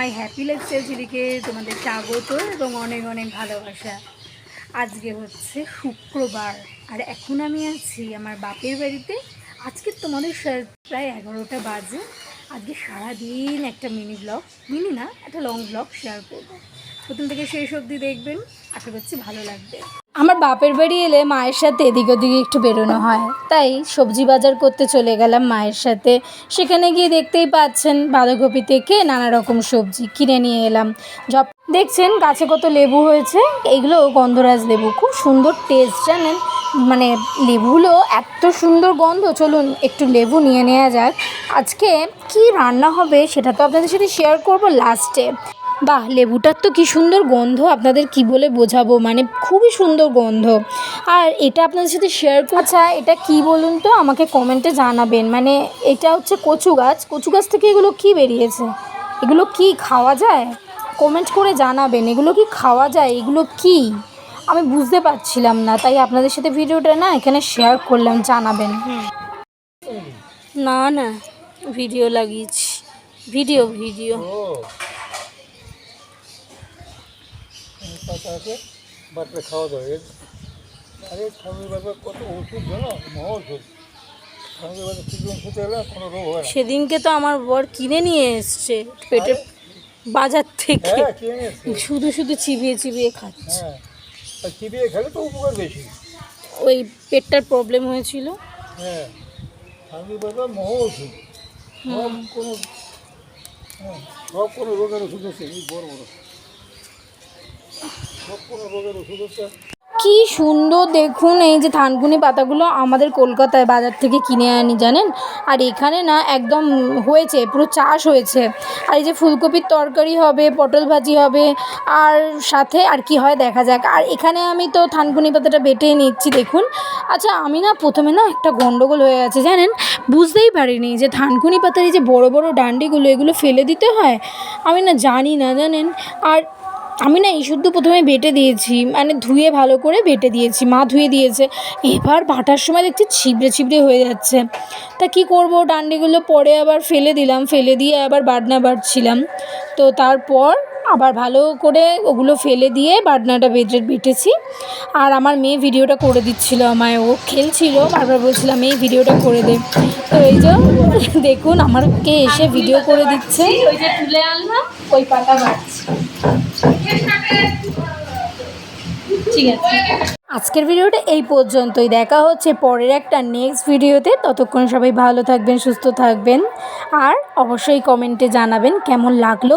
মাই happy lifestyle ঝিলিকে তোমাদের স্বাগত এবং অনেক অনেক ভালোবাসা। আজকে হচ্ছে শুক্রবার, আর এখন আমি আছি আমার বাপের বাড়িতে। আজকে তোমাদের প্রায় এগারোটা বাজে। আজকে সারাদিন একটা মিনি ব্লগ মিনি না, একটা লং ব্লগ শেয়ার করব। প্রথম থেকে শেষ অবধি দেখবেন, আশা করছি ভালো লাগবে। আমার বাপের বাড়ি এলে মায়ের সাথে এদিক ওদিকে একটু বেরোনো হয়। তাই সবজি বাজার করতে চলে গেলাম মায়ের সাথে। সেখানে গিয়ে দেখতেই পাচ্ছেন বাঁধাকপি থেকে নানা রকম সবজি কিনে নিয়ে এলাম। জব দেখছেন গাছে কত লেবু হয়েছে, এগুলো গন্ধরাজ লেবু। খুব সুন্দর টেস্ট জানেন? মানে লেবুগুলো এত সুন্দর গন্ধ। চলুন একটু লেবু নিয়ে নেওয়া যাক। আজকে কি রান্না হবে সেটা তো আপনাদের সাথে শেয়ার করব লাস্টে বাহ লেবুটার তো কি সুন্দর গন্ধ আপনাদের কি বলে বোঝাবো? মানে খুবই সুন্দর গন্ধ। আর এটা আপনাদের সাথে শেয়ার আচ্ছা এটা কি বলুন তো? আমাকে কমেন্টে জানাবেন। মানে এটা হচ্ছে কচু গাছ। কচু গাছ থেকে এগুলো কি বেরিয়েছে? এগুলো কি খাওয়া যায়? কমেন্ট করে জানাবেন। এগুলো কি খাওয়া যায়? এগুলো কি? আমি বুঝতে পারছিলাম না তাই আপনাদের সাথে ভিডিওটা না এখানে শেয়ার করলাম জানাবেন। না না ভিডিও লাগিয়েছি। Video video. পাতা আছে বাটলে খাওয়া দাওয়া এর আরে ঠাকুর বাবা কত ওষুধ জানো? মহা ওষুধ। ঠাকুর বাবা কিছুদিন খেতে হলে কোনো রোগ হয় না। সেদিনকে তো আমার বর কিনে নিয়ে এসছে পেটে বাজার থেকে। হ্যাঁ কিনে শুধু শুধু চিবিয়ে চিবিয়ে খাচ্ছে। হ্যাঁ আর চিবিয়ে খেলে তো উপকার বেশি। ওই পেটটার প্রবলেম হয়েছিল। হ্যাঁ ঠাকুর বাবা মহা ওষুধ। সব কোনো হ্যাঁ সব কোনো রোগের ওষুধ আছে এই বড় বড় সব কোনো রোগের ওষুধ আছে কি সুন্দর দেখুন, এই যে থানকুনি পাতাগুলো আমাদের কলকাতায় বাজার থেকে কিনে আনি, জানেন? আর এখানে না একদম হয়েছে, পুরো চাষ হয়েছে। আর এই যে ফুলকপির তরকারি হবে, পটল ভাজি হবে, আর সাথে আর কি হয় দেখা যাক। আর এখানে আমি তো থানকুনি পাতাটা বেটে নিচ্ছি, দেখুন। আচ্ছা আমি না প্রথমে না একটা গন্ডগোল হয়ে আছে জানেন? বুঝতেই পারিনি যে থানকুনি পাতার এই যে বড় বড় ডান্ডিগুলো, এগুলো ফেলে দিতে হয়? আমি না জানি না, জানেন? আর আমি না এই শুদ্ধ প্রথমে বেটে দিয়েছি মানে ধুয়ে ভালো করে বেটে দিয়েছি মা ধুয়ে দিয়েছে। এবার বাটার সময় দেখছি ছিবড়ে ছিবড়ে হয়ে যাচ্ছে। তা কি করব ডান্ডিগুলো পরে আবার ফেলে দিলাম ফেলে দিয়ে আবার বাটনা বাটছিলাম। তো তারপর আবার ভালো করে ওগুলো ফেলে দিয়ে বাটনাটা বেটে বেটেছি। আর আমার মেয়ে ভিডিওটা করে দিচ্ছিল আমায় ও খেলছিল বারবার বলছিলাম এই ভিডিওটা করে দে। তো এই যে দেখুন আমাকে এসে ভিডিও করে দিচ্ছে। ওই যে তুলে আনলাম ওই পাতা বাড়ছে ঠিক আছে আজকের ভিডিওটা এই পর্যন্তই। দেখা হচ্ছে পরের একটা নেক্সট ভিডিওতে। ততক্ষণ সবাই ভালো থাকবেন, সুস্থ থাকবেন। আর অবশ্যই কমেন্টে জানাবেন কেমন লাগল।